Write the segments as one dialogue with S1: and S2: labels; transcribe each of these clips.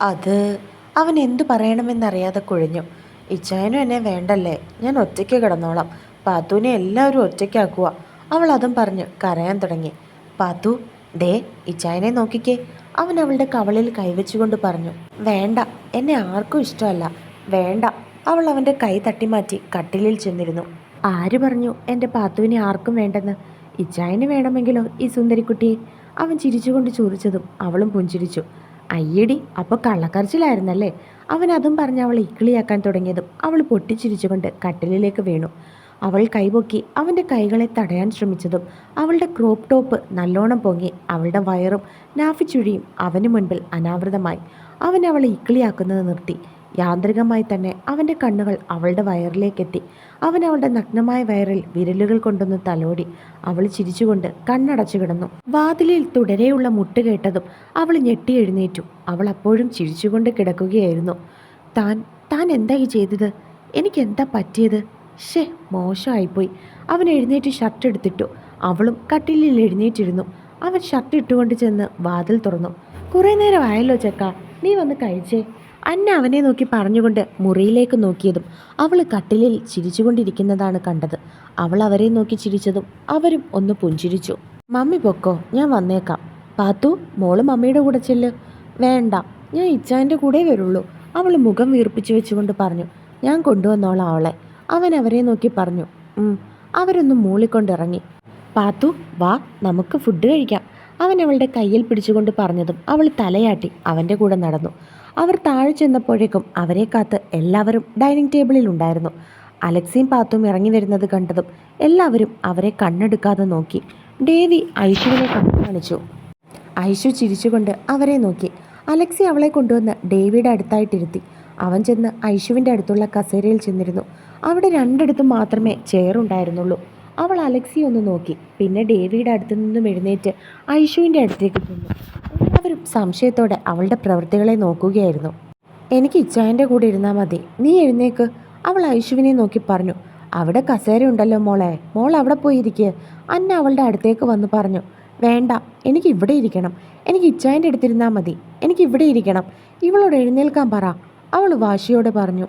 S1: അത് അവൻ എന്തു പറയണമെന്നറിയാതെ കുഴഞ്ഞു. ഇച്ചായനും എന്നെ വേണ്ടല്ലേ? ഞാൻ ഒറ്റയ്ക്ക് കിടന്നോളാം. പാത്തുവിനെ എല്ലാവരും ഒറ്റയ്ക്കാക്കുക. അവൾ അതും പറഞ്ഞു കരയാൻ തുടങ്ങി. പാത്തു ദേ ഇച്ചായനെ നോക്കിക്കേ. അവൻ അവളുടെ കവളിൽ കൈവച്ചുകൊണ്ട് പറഞ്ഞു വേണ്ട എന്നെ ആർക്കും ഇഷ്ടമല്ല. വേണ്ട. അവൾ അവന്റെ കൈ തട്ടിമാറ്റി കട്ടിലിൽ ചെന്നിരുന്നു. ആര് പറഞ്ഞു എന്റെ പാത്തുവിനെ ആർക്കും വേണ്ടെന്ന്? ഇച്ചായന് വേണമെങ്കിലോ ഈ സുന്ദരിക്കുട്ടിയെ? അവൻ ചിരിച്ചുകൊണ്ട് ചോദിച്ചതും അവളും പുഞ്ചിരിച്ചു. അയ്യടി അപ്പോൾ കള്ളക്കരച്ചിലായിരുന്നല്ലേ? അവൻ അതും പറഞ്ഞ് അവളെ ഇക്കിളിയാക്കാൻ തുടങ്ങിയതും അവൾ പൊട്ടിച്ചിരിച്ചുകൊണ്ട് കട്ടിലിലേക്ക് വീണു. അവൾ കൈപൊക്കി അവന്റെ കൈകളെ തടയാൻ ശ്രമിച്ചതും അവളുടെ ക്രോപ്പ് ടോപ്പ് നല്ലോണം പൊങ്ങി അവളുടെ വയറും നാഫിച്ചുഴിയും അവന് മുൻപിൽ അനാവൃതമായി. അവൻ അവളെ ഇക്കിളിയാക്കുന്നത് നിർത്തി. യാന്ത്രികമായി തന്നെ അവന്റെ കണ്ണുകൾ അവളുടെ വയറിലേക്കെത്തി. അവൻ അവളുടെ നഗ്നമായ വയറിൽ വിരലുകൾ കൊണ്ടൊന്ന് തലോടി അവൾ ചിരിച്ചുകൊണ്ട് കണ്ണടച്ചു കിടന്നു. വാതിലിൽ തുടരെയുള്ള മുട്ട് കേട്ടതും അവൾ ഞെട്ടി എഴുന്നേറ്റു. അവൾ അപ്പോഴും ചിരിച്ചുകൊണ്ട് കിടക്കുകയായിരുന്നു. താൻ താൻ എന്തായി ചെയ്തത്? എനിക്കെന്താ പറ്റിയത്? ഷേ മോശമായിപ്പോയി. അവൻ എഴുന്നേറ്റ് ഷർട്ട് എടുത്തിട്ടു. അവളും കട്ടിലിൽ എഴുന്നേറ്റിരുന്നു. അവൻ ഷർട്ട് ഇട്ടുകൊണ്ട് ചെന്ന് വാതിൽ തുറന്നു. കുറേ നേരം ആയല്ലോ ചെക്ക. നീ വന്ന് കഴിച്ചേ. അന്ന അവനെ നോക്കി പറഞ്ഞുകൊണ്ട് മുറിയിലേക്ക് നോക്കിയതും അവൾ കട്ടിലിൽ ചിരിച്ചുകൊണ്ടിരിക്കുന്നതാണ് കണ്ടത്. അവൾ അവരെ നോക്കി ചിരിച്ചതും അവരും ഒന്ന് പുഞ്ചിരിച്ചു. മമ്മി പൊക്കോ ഞാൻ വന്നേക്കാം. പാത്തു മോൾ മമ്മിയുടെ കൂടെ ചെല്ല്. വേണ്ട ഞാൻ ഇച്ചാന്റെ കൂടെ വരുള്ളൂ. അവൾ മുഖം വീർപ്പിച്ചു വെച്ചുകൊണ്ട് പറഞ്ഞു. ഞാൻ കൊണ്ടുവന്നോളാം അവളെ. അവൻ അവരെ നോക്കി പറഞ്ഞു. അവരൊന്ന് മൂളിക്കൊണ്ടിറങ്ങി. പാത്തു വാ നമുക്ക് ഫുഡ് കഴിക്കാം. അവൻ അവളുടെ കയ്യിൽ പിടിച്ചുകൊണ്ട് പറഞ്ഞതും അവൾ തലയാട്ടി അവന്റെ കൂടെ നടന്നു. അവർ താഴെ ചെന്നപ്പോഴേക്കും അവരെ കാത്ത് എല്ലാവരും ഡൈനിങ് ടേബിളിൽ ഉണ്ടായിരുന്നു. അലക്സിയും പാത്തും ഇറങ്ങി വരുന്നത് കണ്ടതും എല്ലാവരും അവരെ കണ്ണെടുക്കാതെ നോക്കി. ഡേവി ഐശുവിനെ കണ്ണു കാണിച്ചു. ഐശു ചിരിച്ചുകൊണ്ട് അവരെ നോക്കി. അലക്സി അവളെ കൊണ്ടുവന്ന് ഡേവിയുടെ അടുത്തായിട്ടിരുത്തി. അവൻ ചെന്ന് ഐശുവിന്റെ അടുത്തുള്ള കസേരയിൽ ചെന്നിരുന്നു. അവിടെ രണ്ടിടത്തും മാത്രമേ ചെയറുണ്ടായിരുന്നുള്ളൂ അവൾ അലക്സി ഒന്ന് നോക്കി. പിന്നെ ഡേവിയുടെ അടുത്തു നിന്നും എഴുന്നേറ്റ് ഐശുവിന്റെ അടുത്തേക്ക് ചെന്നു. എല്ലാവരും സംശയത്തോടെ അവളുടെ പ്രവൃത്തികളെ നോക്കുകയായിരുന്നു. എനിക്ക് ഇച്ചായന്റെ കൂടെ ഇരുന്നാൽ മതി. നീ എഴുന്നേക്ക്. അവൾ ഐശുവിനെ നോക്കി പറഞ്ഞു. അവിടെ കസേര ഉണ്ടല്ലോ മോളെ. മോൾ അവിടെ പോയി ഇരിക്കുക അന്ന അവളുടെ അടുത്തേക്ക് വന്ന് പറഞ്ഞു. വേണ്ട. എനിക്ക് ഇവിടെ ഇരിക്കണം. എനിക്ക് ഇച്ചായന്റെ അടുത്തിരുന്നാൽ മതി. എനിക്ക് ഇവിടെ ഇരിക്കണം. ഇവളോട് എഴുന്നേൽക്കാൻ പറ. അവൾ വാശിയോടെ പറഞ്ഞു.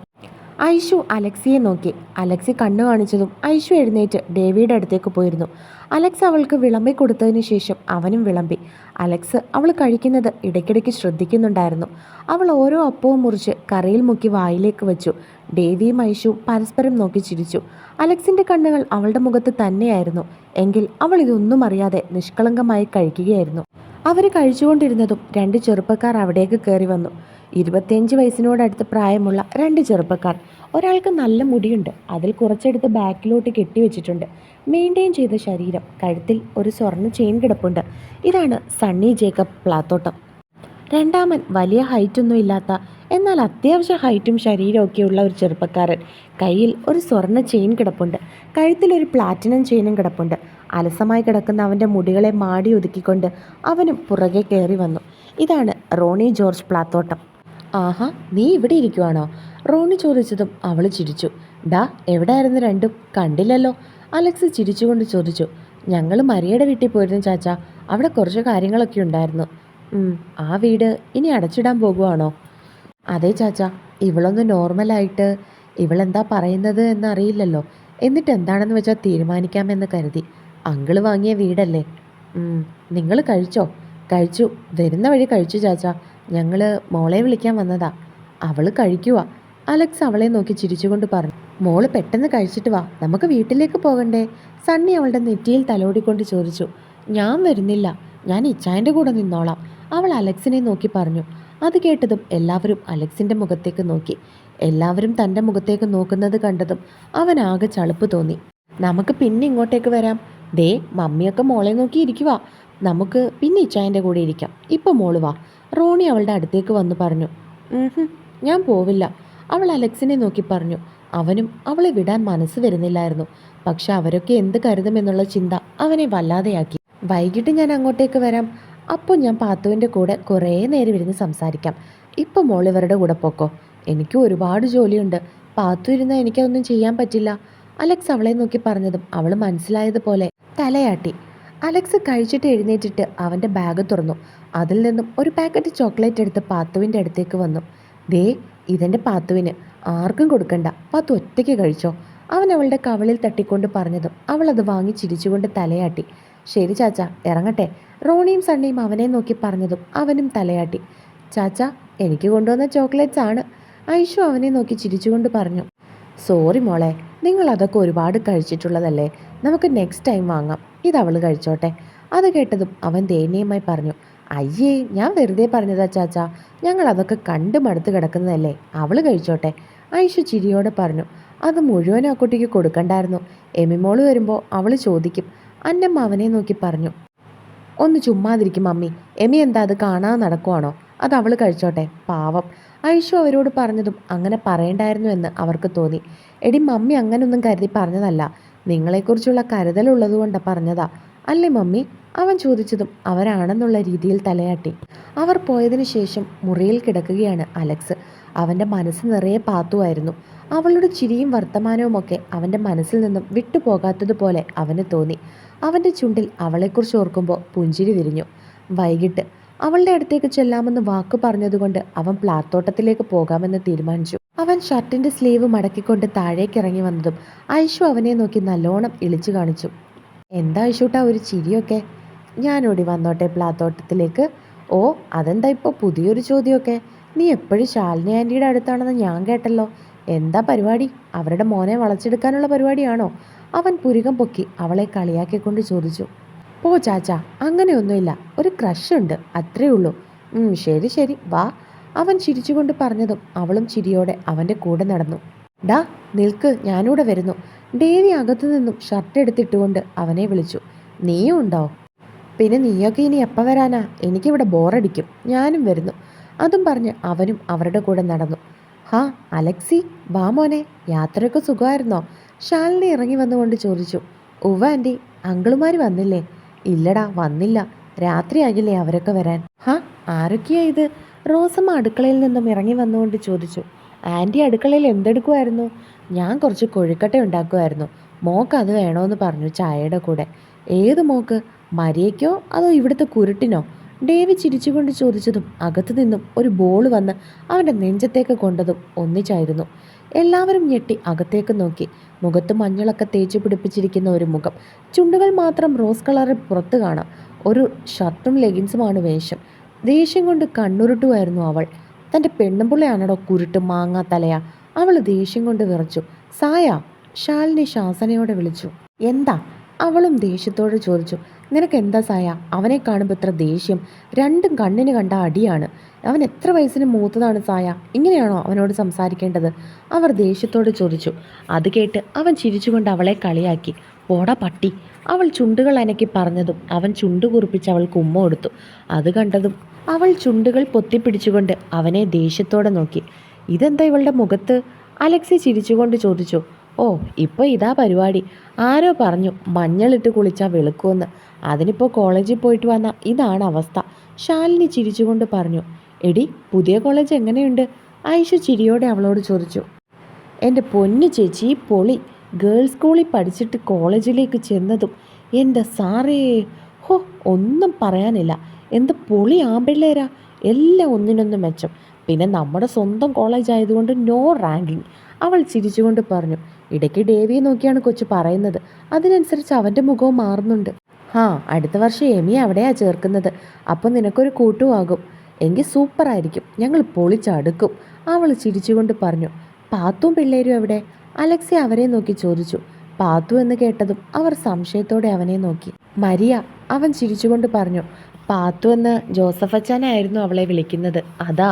S1: ഐഷു അലക്സിയെ നോക്കി. അലക്സി കണ്ണു കാണിച്ചതും ഐഷു എഴുന്നേറ്റ് ഡേവിയുടെ അടുത്തേക്ക് പോയിരുന്നു. അലക്സ് അവൾക്ക് വിളമ്പി കൊടുത്തതിന് ശേഷം അവനും വിളമ്പി. അലക്സ് അവൾ കഴിക്കുന്നത് ഇടയ്ക്കിടയ്ക്ക് ശ്രദ്ധിക്കുന്നുണ്ടായിരുന്നു. അവൾ ഓരോ അപ്പവും മുറിച്ച് കറിയിൽ മുക്കി വായിലേക്ക് വെച്ചു. ഡേവിയും ഐഷുവും പരസ്പരം നോക്കി ചിരിച്ചു. അലക്സിന്റെ കണ്ണുകൾ അവളുടെ മുഖത്ത് തന്നെയായിരുന്നു. എങ്കിൽ അവൾ ഇതൊന്നും അറിയാതെ നിഷ്കളങ്കമായി കഴിക്കുകയായിരുന്നു. അവർ കഴിച്ചുകൊണ്ടിരുന്നതും രണ്ട് ചെറുപ്പക്കാർ അവിടേക്ക് കയറി വന്നു. ഇരുപത്തിയഞ്ച് വയസ്സിനോടടുത്ത് പ്രായമുള്ള രണ്ട് ചെറുപ്പക്കാർ. ഒരാൾക്ക് നല്ല മുടിയുണ്ട്. അതിൽ കുറച്ചെടുത്ത് ബാക്കിലോട്ട് കെട്ടിവെച്ചിട്ടുണ്ട് മെയിന്റെയിൻ ചെയ്ത ശരീരം കഴുത്തിൽ ഒരു സ്വർണ ചെയിൻ കിടപ്പുണ്ട്. ഇതാണ് സണ്ണി ജേക്കബ് പ്ലാത്തോട്ടം. രണ്ടാമൻ വലിയ ഹൈറ്റൊന്നും ഇല്ലാത്ത എന്നാൽ അത്യാവശ്യ ഹൈറ്റും ശരീരമൊക്കെ ഉള്ള ഒരു ചെറുപ്പക്കാരൻ. കയ്യിൽ ഒരു സ്വർണ ചെയിൻ കിടപ്പുണ്ട്. കഴുത്തിൽ ഒരു പ്ലാറ്റിനം ചെയിനും കിടപ്പുണ്ട്. അലസമായി കിടക്കുന്ന അവന്റെ മുടികളെ മാടി ഒതുക്കിക്കൊണ്ട് അവനും പുറകെ കയറി വന്നു. ഇതാണ് റോണി ജോർജ് പ്ലാത്തോട്ടം. ആഹാ നീ ഇവിടെ ഇരിക്കുവാണോ? റോണി ചോദിച്ചതും അവൾ ചിരിച്ചു. ഡാ എവിടെയായിരുന്നു രണ്ടും? കണ്ടില്ലല്ലോ. അലക്സ് ചിരിച്ചുകൊണ്ട് ചോദിച്ചു. ഞങ്ങൾ മരിയയുടെ വീട്ടിൽ പോയിരുന്നു ചാച്ച. അവിടെ കുറച്ച് കാര്യങ്ങളൊക്കെ ഉണ്ടായിരുന്നു. ആ വീട് ഇനി അടച്ചിടാൻ പോകുവാണോ? അതെ ചാച്ച ഇവളൊന്ന് നോർമലായിട്ട് ഇവളെന്താ പറയുന്നത് എന്നറിയില്ലല്ലോ. എന്നിട്ട് എന്താണെന്ന് വെച്ചാൽ തീരുമാനിക്കാമെന്ന് കരുതി. അങ്കിൾ വാങ്ങിയ വീടല്ലേ? നിങ്ങൾ കഴിച്ചോ? കഴിച്ചു. വരുന്ന വഴി കഴിച്ചു ചാച്ച. ഞങ്ങൾ മോളെ വിളിക്കാൻ വന്നതാ. അവൾ കഴിക്കുക അലക്സ് അവളെ നോക്കി ചിരിച്ചുകൊണ്ട് പറഞ്ഞു. മോൾ പെട്ടെന്ന് കഴിച്ചിട്ട് വാ. നമുക്ക് വീട്ടിലേക്ക് പോകണ്ടേ? സണ്ണി അവളുടെ നെറ്റിയിൽ തലോടിക്കൊണ്ട് ചോദിച്ചു. ഞാൻ വരുന്നില്ല. ഞാൻ ഇച്ചായന്റെ കൂടെ നിന്നോളാം. അവൾ അലക്സിനെ നോക്കി പറഞ്ഞു. അത് കേട്ടതും എല്ലാവരും അലക്സിന്റെ മുഖത്തേക്ക് നോക്കി. എല്ലാവരും തന്റെ മുഖത്തേക്ക് നോക്കുന്നത് കണ്ടതും അവൻ ആകെ ചളുപ്പ് തോന്നി. നമുക്ക് പിന്നെ ഇങ്ങോട്ടേക്ക് വരാം. ദേ മമ്മിയൊക്കെ മോളെ നോക്കി ഇരിക്കുവാ. നമുക്ക് പിന്നെ ഇച്ചായന്റെ കൂടെ ഇരിക്കാം. ഇപ്പോൾ മോൾ വാ. റോണി അവളുടെ അടുത്തേക്ക് വന്ന് പറഞ്ഞു ഞാൻ പോവില്ല. അവൾ അലക്സിനെ നോക്കി പറഞ്ഞു അവനും അവളെ വിടാൻ മനസ്സ് വരുന്നില്ലായിരുന്നു. പക്ഷെ അവരൊക്കെ എന്ത് കരുതുമെന്നുള്ള ചിന്ത അവനെ വല്ലാതെയാക്കി. വൈകിട്ട് ഞാൻ അങ്ങോട്ടേക്ക് വരാം. അപ്പോൾ ഞാൻ പാത്തുവിന്റെ കൂടെ കുറേ നേരം ഇരുന്ന് സംസാരിക്കാം. ഇപ്പം മോൾ ഇവരുടെ കൂടെ പോക്കോ. എനിക്ക് ഒരുപാട് ജോലിയുണ്ട്. പാത്തു ഇരുന്നാൽ എനിക്കതൊന്നും ചെയ്യാൻ പറ്റില്ല. അലക്സ് അവളെ നോക്കി പറഞ്ഞതും അവൾ മനസ്സിലായതുപോലെ തലയാട്ടി. അലക്സ് കഴിച്ചിട്ട് എഴുന്നേറ്റിട്ട് അവന്റെ ബാഗ് തുറന്നു. അതിൽ നിന്നും ഒരു പാക്കറ്റ് ചോക്ലേറ്റ് എടുത്ത് പാത്തുവിന്റെ അടുത്തേക്ക് വന്നു. ദേ ഇതെന്റെ പാത്തുവിന്. ആർക്കും കൊടുക്കണ്ട. പാത്തു ഒറ്റയ്ക്ക് കഴിച്ചോ? അവൻ അവളുടെ കവളിൽ തട്ടിക്കൊണ്ട് പറഞ്ഞതും അവൾ അത് വാങ്ങി ചിരിച്ചുകൊണ്ട് തലയാട്ടി. ശരി ചാച്ച ഇറങ്ങട്ടെ. റോണിയും സണ്ണിയും അവനെ നോക്കി പറഞ്ഞതും അവനും തലയാട്ടി. ചാച്ച എനിക്ക് കൊണ്ടുവന്ന ചോക്ലേറ്റ്സ് ആണ്. ഐഷു അവനെ നോക്കി ചിരിച്ചുകൊണ്ട് പറഞ്ഞു. സോറി മോളെ നിങ്ങൾ അതൊക്കെ ഒരുപാട് കഴിച്ചിട്ടുള്ളതല്ലേ? നമുക്ക് നെക്സ്റ്റ് ടൈം വാങ്ങാം. ഇത് അവൾ കഴിച്ചോട്ടെ. അത് കേട്ടതും അവൻ ദയനീയമായി പറഞ്ഞു അയ്യേ ഞാൻ വെറുതെ പറഞ്ഞതാ ചാച്ചാ. ഞങ്ങൾ അതൊക്കെ കണ്ട് മടുത്ത് കിടക്കുന്നതല്ലേ? അവൾ കഴിച്ചോട്ടെ. ഐഷു ചിരിയോടെ പറഞ്ഞു അത് മുഴുവൻ ആ കുട്ടിക്ക് കൊടുക്കണ്ടായിരുന്നു. എമിമോൾ വരുമ്പോൾ അവൾ ചോദിക്കും. അന്നമ്മ അവനെ നോക്കി പറഞ്ഞു ഒന്ന് ചുമ്മാതിരിക്കും മമ്മി. എമി എന്താ അത് കാണാതെ നടക്കുവാണോ? അത് അവൾ കഴിച്ചോട്ടെ. പാവം. ഐഷു അവരോട് പറഞ്ഞതും അങ്ങനെ പറയണ്ടായിരുന്നു എന്ന് അവർക്ക് തോന്നി. എടി മമ്മി അങ്ങനൊന്നും കരുതി പറഞ്ഞതല്ല. നിങ്ങളെക്കുറിച്ചുള്ള കരുതലുള്ളതുകൊണ്ടാണ് പറഞ്ഞതാ. അല്ലേ മമ്മി? അവൻ ചോദിച്ചതും അവരാണെന്നുള്ള രീതിയിൽ തലയാട്ടി. അവർ പോയതിനു ശേഷം മുറിയിൽ കിടക്കുകയാണ് അലക്സ്. അവന്റെ മനസ്സ് നിറയെ പാത്തുമായിരുന്നു. അവളുടെ ചിരിയും വർത്തമാനവുമൊക്കെ അവന്റെ മനസ്സിൽ നിന്നും വിട്ടുപോകാത്തതുപോലെ അവന് തോന്നി. അവന്റെ ചുണ്ടിൽ അവളെക്കുറിച്ച് ഓർക്കുമ്പോൾ പുഞ്ചിരി വിരിഞ്ഞു. വൈകിട്ട് അവളുടെ അടുത്തേക്ക് ചെല്ലാമെന്ന് വാക്ക് പറഞ്ഞതുകൊണ്ട് അവൻ പ്ലാത്തോട്ടത്തിലേക്ക് പോകാമെന്ന് തീരുമാനിച്ചു. അവൻ ഷർട്ടിന്റെ സ്ലീവ് മടക്കിക്കൊണ്ട് താഴേക്ക് ഇറങ്ങി വന്നതും ഐഷു അവനെ നോക്കി നല്ലോണം ഇളിച്ചു കാണിച്ചു. എന്താ ഐഷൂട്ടാ ഒരു ചിരിയൊക്കെ? ഞാനോടി വന്നോട്ടെ പ്ലാത്തോട്ടത്തിലേക്ക്. ഓ അതെന്താ ഇപ്പോൾ പുതിയൊരു ചോദ്യമൊക്കെ? നീ എപ്പോഴും ശാലിനി ആന്റിയുടെ അടുത്താണെന്ന് ഞാൻ കേട്ടല്ലോ. എന്താ പരിപാടി? അവരുടെ മോനെ വളച്ചെടുക്കാനുള്ള പരിപാടിയാണോ? അവൻ പുരുകം പൊക്കി അവളെ കളിയാക്കിക്കൊണ്ട് ചോദിച്ചു. പോ ചാച്ച അങ്ങനെയൊന്നുമില്ല. ഒരു ക്രഷ് ഉണ്ട് അത്രേ ഉള്ളൂ. ശരി ശരി വാ. അവൻ ചിരിച്ചുകൊണ്ട് പറഞ്ഞതും അവളും ചിരിയോടെ അവന്റെ കൂടെ നടന്നു. ഡാ നിൽക്ക് ഞാനിവിടെ വരുന്നു. ദേവി അകത്തു നിന്നും ഷർട്ട് എടുത്തിട്ടുകൊണ്ട് അവനെ വിളിച്ചു. നീയും ഉണ്ടോ? പിന്നെ നീയൊക്കെ ഇനി എപ്പോൾ വരാനാ? എനിക്കിവിടെ ബോറടിക്കും. ഞാനും വരുന്നു. അതും പറഞ്ഞ് അവനും അവരുടെ കൂടെ നടന്നു. ഹാ അലക്സി വാ മോനെ. യാത്രയൊക്കെ സുഖമായിരുന്നോ? ശാലിനി ഇറങ്ങി വന്നുകൊണ്ട് ചോദിച്ചു. ഉവ്വ ആന്റി അങ്കിളുമാർ വന്നില്ലേ? ഇല്ലടാ വന്നില്ല. രാത്രിയാകില്ലേ അവരൊക്കെ വരാൻ? ഹാ ആരൊക്കെയാ ഇത്? റോസമ്മ അടുക്കളയിൽ നിന്നും ഇറങ്ങി വന്നുകൊണ്ട് ചോദിച്ചു. ആന്റി അടുക്കളയിൽ എന്തെടുക്കുമായിരുന്നു ഞാൻ കുറച്ച് കൊഴുക്കട്ട ഉണ്ടാക്കുമായിരുന്നു മോക്ക് അത് വേണമെന്ന് പറഞ്ഞു ചായയുടെ കൂടെ. ഏത് മോക്ക്? മരിയയ്ക്കോ? അതോ ഇവിടുത്തെ കുരുട്ടിനോ? ഡേവി ചിരിച്ചുകൊണ്ട് ചോദിച്ചതും അകത്തു നിന്നും ഒരു ബോൾ വന്ന് അവന്റെ നെഞ്ചത്തേക്ക് കൊണ്ടതും ഒന്നിച്ചായിരുന്നു. എല്ലാവരും ഞെട്ടി അകത്തേക്ക് നോക്കി. മുഖത്ത് മഞ്ഞളൊക്കെ തേച്ച് പിടിപ്പിച്ചിരിക്കുന്ന ഒരു മുഖം. ചുണ്ടുകൾ മാത്രം റോസ് കളറിൽ പുറത്ത് കാണാം. ഒരു ഷർട്ടും ലെഗിൻസുമാണ് വേഷം. ദേഷ്യം കൊണ്ട് കണ്ണുരുട്ടുമായിരുന്നു അവൾ. തന്റെ പെണ്ണുമ്പുള്ളയാണോ കുരുട്ട് മാങ്ങാ തലയാ. അവൾ ദേഷ്യം കൊണ്ട് വിറച്ചു. സായ ശാലിനി ശാസനയോടെ വിളിച്ചു. എന്താ? അവളും ദേഷ്യത്തോടെ ചോദിച്ചു. നിനക്ക് എന്താ സായ? അവനെ കാണുമ്പോൾ ഇത്ര ദേഷ്യം. രണ്ടും കണ്ണിന് കണ്ട അടിയാണ്. അവൻ എത്ര വയസ്സിന് മൂത്തതാണ് സായ? ഇങ്ങനെയാണോ അവനോട് സംസാരിക്കേണ്ടത്? അവർ ദേഷ്യത്തോട് ചോദിച്ചു. അത് കേട്ട് അവൻ ചിരിച്ചുകൊണ്ട് അവളെ കളിയാക്കി. ഓട പട്ടി. അവൾ ചുണ്ടുകൾ അനക്കി പറഞ്ഞതും അവൻ ചുണ്ടു കുറിപ്പിച്ച് അവൾക്ക് ഉമ്മ കൊടുത്തു. അത് കണ്ടതും അവൾ ചുണ്ടുകൾ പൊത്തിപ്പിടിച്ചുകൊണ്ട് അവനെ ദേഷ്യത്തോടെ നോക്കി. ഇതെന്താ ഇവളുടെ മുഖത്ത്? അലക്സി ചിരിച്ചുകൊണ്ട് ചോദിച്ചു. ഓ ഇപ്പോൾ ഇതാ പരിപാടി. ആരോ പറഞ്ഞു മഞ്ഞളിട്ട് കുളിച്ചാൽ വെളുക്കുമെന്ന്. അതിനിപ്പോൾ കോളേജിൽ പോയിട്ട് വന്ന ഇതാണ് അവസ്ഥ. ശാലിനി ചിരിച്ചുകൊണ്ട് പറഞ്ഞു എടി പുതിയ കോളേജ് എങ്ങനെയുണ്ട്? ഐഷു ചിരിയോടെ അവളോട് ചോദിച്ചു. എന്റെ പൊന്നു ചേച്ചി പൊളി. ഗേൾസ് സ്കൂളിൽ പഠിച്ചിട്ട് കോളേജിലേക്ക് ചെന്നതും എന്റെ സാറേ. ഹോ ഒന്നും പറയാനില്ല. എന്ത് പൊളി ആമ്പിള്ളേരാ. എല്ലാം ഒന്നിനൊന്ന് മെച്ചം. പിന്നെ നമ്മുടെ സ്വന്തം കോളേജ് ആയതുകൊണ്ട് നോ റാങ്കിങ്. അവൾ ചിരിച്ചുകൊണ്ട് പറഞ്ഞു ഇടയ്ക്ക് ഡേവിയെ നോക്കിയാണ് കൊച്ചു പറയുന്നത്. അതിനനുസരിച്ച് അവന്റെ മുഖവും മാറുന്നുണ്ട്. ഹാ അടുത്ത വർഷം എമി അവിടെയാ ചേർക്കുന്നത്. അപ്പം നിനക്കൊരു കൂട്ടുമാകും എങ്കിൽ സൂപ്പറായിരിക്കും. ഞങ്ങൾ പൊളിച്ചടുക്കും. അവൾ ചിരിച്ചുകൊണ്ട് പറഞ്ഞു പാത്തും പിള്ളേരും എവിടെ? അലക്സി അവരെ നോക്കി ചോദിച്ചു. പാത്തു എന്ന് കേട്ടതും അവർ സംശയത്തോടെ അവനെ നോക്കി. മരിയ അവൻ ചിരിച്ചുകൊണ്ട് പറഞ്ഞു പാത്തു എന്ന് ജോസഫ് അച്ചാനായിരുന്നു അവളെ വിളിക്കുന്നത്. അതാ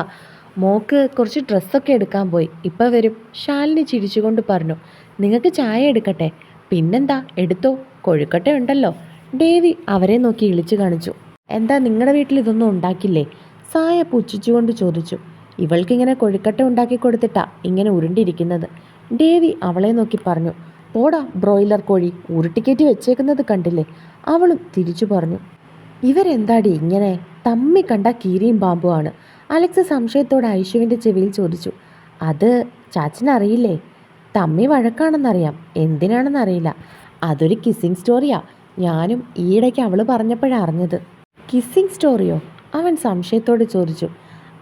S1: മോക്ക് കുറച്ച് ഡ്രസ്സൊക്കെ എടുക്കാൻ പോയി. ഇപ്പം വരും. ശാലിനി ചിരിച്ചുകൊണ്ട് പറഞ്ഞു നിങ്ങൾക്ക് ചായ എടുക്കട്ടെ. പിന്നെന്താ? എടുത്തോ? കൊഴുക്കട്ട ഉണ്ടല്ലോ. ഡേവി അവരെ നോക്കി ഇളിച്ചു കാണിച്ചു. എന്താ നിങ്ങളുടെ വീട്ടിൽ ഇതൊന്നും ഉണ്ടാക്കില്ലേ? സായ പുച്ഛിച്ചുകൊണ്ട് ചോദിച്ചു. ഇവൾക്കിങ്ങനെ കൊഴുക്കട്ട ഉണ്ടാക്കി കൊടുത്തിട്ടാ ഇങ്ങനെ ഉരുണ്ടിരിക്കുന്നത്. ദേവി അവളെ നോക്കി പറഞ്ഞു. പോടാ ബ്രോയിലർ കോഴി ഉരുട്ടിക്കേറ്റി വെച്ചേക്കുന്നത് കണ്ടില്ലേ? അവളും തിരിച്ചു പറഞ്ഞു. ഇവരെന്താടി ഇങ്ങനെ? തമ്മി കണ്ട കീരിയും പാമ്പുമാണ് അലക്സ് സംശയത്തോടെ ഐശുവിന്റെ ചെവിയിൽ ചോദിച്ചു. അത് ചാച്ചനറിയില്ലേ? തമ്മി വഴക്കാണെന്നറിയാം. എന്തിനാണെന്നറിയില്ല. അതൊരു കിസ്സിങ് സ്റ്റോറിയാ ഞാനും ഈയിടയ്ക്ക് അവൾ പറഞ്ഞപ്പോഴാണ് അറിഞ്ഞത്. കിസ്സിങ് സ്റ്റോറിയോ അവൻ സംശയത്തോട് ചോദിച്ചു.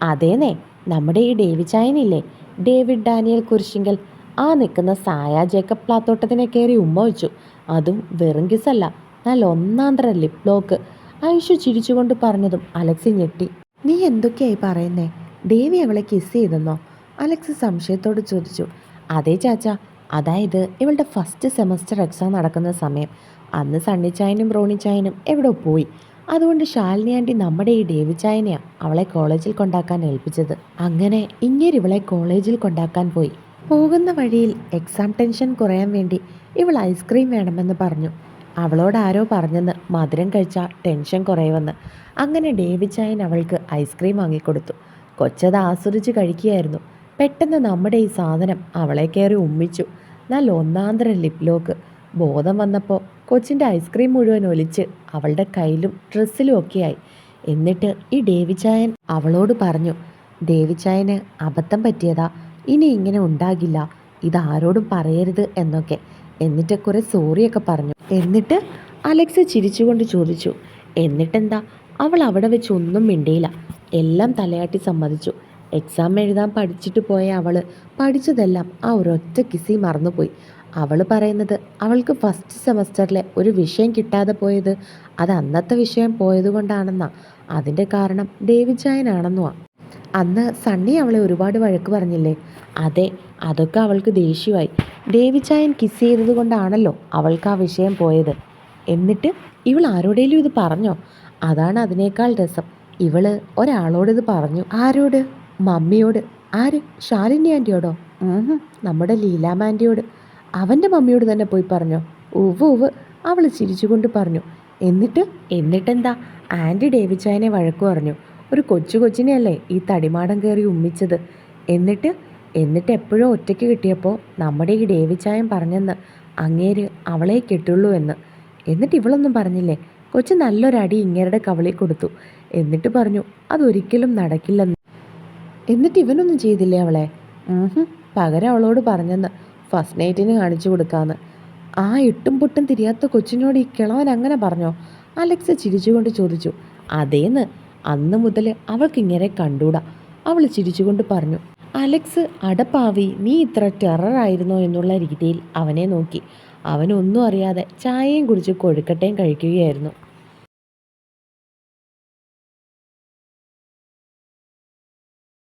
S1: അതേനേ നമ്മുടെ ഈ ഡേവി ചായനില്ലേ? David Daniel Kurisinkal. ആ നിൽക്കുന്ന സായ ജേക്കബ് പ്ലാത്തോട്ടത്തിനെ കയറി ഉമ്മ വെച്ചു. അതും വെറും കിസ്സല്ല നല്ല ഒന്നാന്തര ലിപ് ബ്ലോക്ക് ഐഷു ചിരിച്ചുകൊണ്ട് പറഞ്ഞതും അലക്സി ഞെട്ടി. നീ എന്തൊക്കെയായി പറയുന്നേ? ദേവി അവളെ കിസ് ചെയ്തെന്നോ? അലക്സ് സംശയത്തോട് ചോദിച്ചു. അതെ ചാച്ച അതായത് ഇവളുടെ ഫസ്റ്റ് സെമസ്റ്റർ എക്സാം നടക്കുന്ന സമയം. അന്ന് സണ്ണിച്ചായനും റോണിച്ചായനും എവിടെ പോയി. അതുകൊണ്ട് ശാലിനി ആന്റി നമ്മുടെ ഈ ഡേവി ചായനെയാണ് അവളെ കോളേജിൽ കൊണ്ടാക്കാൻ ഏൽപ്പിച്ചത്. അങ്ങനെ ഇങ്ങനെ ഇവളെ കോളേജിൽ കൊണ്ടാക്കാൻ പോയി. പോകുന്ന വഴിയിൽ എക്സാം ടെൻഷൻ കുറയാൻ വേണ്ടി ഇവൾ ഐസ്ക്രീം വേണമെന്ന് പറഞ്ഞു. അവളോട് ആരോ പറഞ്ഞെന്ന് മധുരം കഴിച്ചാൽ ടെൻഷൻ കുറയുമെന്ന്. അങ്ങനെ ഡേവി ചായൻ അവൾക്ക് ഐസ്ക്രീം വാങ്ങിക്കൊടുത്തു. കൊച്ചത് ആസ്വദിച്ച് കഴിക്കുകയായിരുന്നു. പെട്ടെന്ന് നമ്മുടെ ഈ സാധനം അവളെ കയറി ഉമ്മിച്ചു. നല്ല ഒന്നാന്തര ലിപ് ലോക്ക് ബോധം വന്നപ്പോൾ കൊച്ചിന്റെ ഐസ്ക്രീം മുഴുവൻ ഒലിച്ച് അവളുടെ കയ്യിലും ഡ്രസ്സിലും ഒക്കെയായി. എന്നിട്ട് ഈ ദേവിചായൻ അവളോട് പറഞ്ഞു ദേവിചായന് അബദ്ധം പറ്റിയതാ ഇനി ഇങ്ങനെ ഉണ്ടാകില്ല ഇതാരോടും പറയരുത് എന്നൊക്കെ. എന്നിട്ട് കുറേ സോറിയൊക്കെ പറഞ്ഞു. എന്നിട്ട് അലക്സ് ചിരിച്ചുകൊണ്ട് ചോദിച്ചു എന്നിട്ടെന്താ? അവൾ അവിടെ വെച്ച് ഒന്നും മിണ്ടിയില്ല. എല്ലാം തലയാട്ടി സമ്മതിച്ചു. എക്സാം എഴുതാൻ പഠിച്ചിട്ട് പോയ അവൾ പഠിച്ചതെല്ലാം ആ ഒരൊറ്റ കിസി മറന്നുപോയി. അവൾ പറയുന്നത് അവൾക്ക് ഫസ്റ്റ് സെമസ്റ്ററിലെ ഒരു വിഷയം കിട്ടാതെ പോയത് അത് അന്നത്തെ വിഷയം പോയതുകൊണ്ടാണെന്നാ അതിന്റെ കാരണം ഡേവിഡ് ജായനാണെന്നുവാ അന്ന് സണ്ണി അവളെ ഒരുപാട് വഴക്ക് പറഞ്ഞില്ലേ? അതെ അതൊക്കെ അവൾക്ക് ദേഷ്യമായി. ദേവിചായൻ കിസ് ചെയ്തത് കൊണ്ടാണല്ലോ അവൾക്ക് ആ വിഷയം പോയത്. എന്നിട്ട് ഇവൾ ആരോടേലും ഇത് പറഞ്ഞോ? അതാണ് അതിനേക്കാൾ രസം. ഇവൾ ഒരാളോട് ഇത് പറഞ്ഞു. ആരോട്? മമ്മിയോട്. ആര്? ശാലിനി ആന്റിയോടോ? നമ്മുടെ ലീലാമ്മ ആന്റിയോട് അവന്റെ മമ്മിയോട് തന്നെ പോയി പറഞ്ഞോ. ഉവ് ഉവ് അവൾ ചിരിച്ചുകൊണ്ട് പറഞ്ഞു. എന്നിട്ട്? എന്നിട്ടെന്താ? ആന്റി ഡേവിച്ചായനെ വഴക്കു പറഞ്ഞു. ഒരു കൊച്ചു കൊച്ചിനെയല്ലേ ഈ തടിമാടം കയറി ഉമ്മിച്ചത്. എന്നിട്ട്? എന്നിട്ട് എപ്പോഴും ഒറ്റയ്ക്ക് കിട്ടിയപ്പോൾ നമ്മുടെ ഈ ഡേവിച്ചായൻ പറഞ്ഞെന്ന് അങ്ങേര് അവളെ കെട്ടുള്ളൂ എന്ന്. എന്നിട്ട് ഇവളൊന്നും പറഞ്ഞില്ലേ? കൊച്ചു നല്ലൊരടി ഇങ്ങേരുടെ കവളിൽ കൊടുത്തു. എന്നിട്ട് പറഞ്ഞു അതൊരിക്കലും നടക്കില്ലെന്ന്. എന്നിട്ട് ഇവനൊന്നും ചെയ്തില്ലേ അവളെ? പകരം അവളോട് പറഞ്ഞെന്ന്. ഫസ്റ്റ് നൈറ്റിന് കാണിച്ചു കൊടുക്കാന്ന്. ആ ഇട്ടും പൊട്ടും തിരിയാത്ത കൊച്ചിനോട് ഈ കിളവൻ അങ്ങനെ പറഞ്ഞോ? അലക്സ് ചിരിച്ചുകൊണ്ട് ചോദിച്ചു. അതേന്ന്. അന്ന് മുതൽ അവൾക്ക് ഇങ്ങനെ കണ്ടൂടാ. അവൾ ചിരിച്ചുകൊണ്ട് പറഞ്ഞു. അലക്സ് അടപ്പാവി നീ ഇത്ര ടെററായിരുന്നോ എന്നുള്ള രീതിയിൽ അവനെ നോക്കി. അവനൊന്നും അറിയാതെ ചായയും കുടിച്ച് കൊഴുക്കട്ടയും കഴിക്കുകയായിരുന്നു.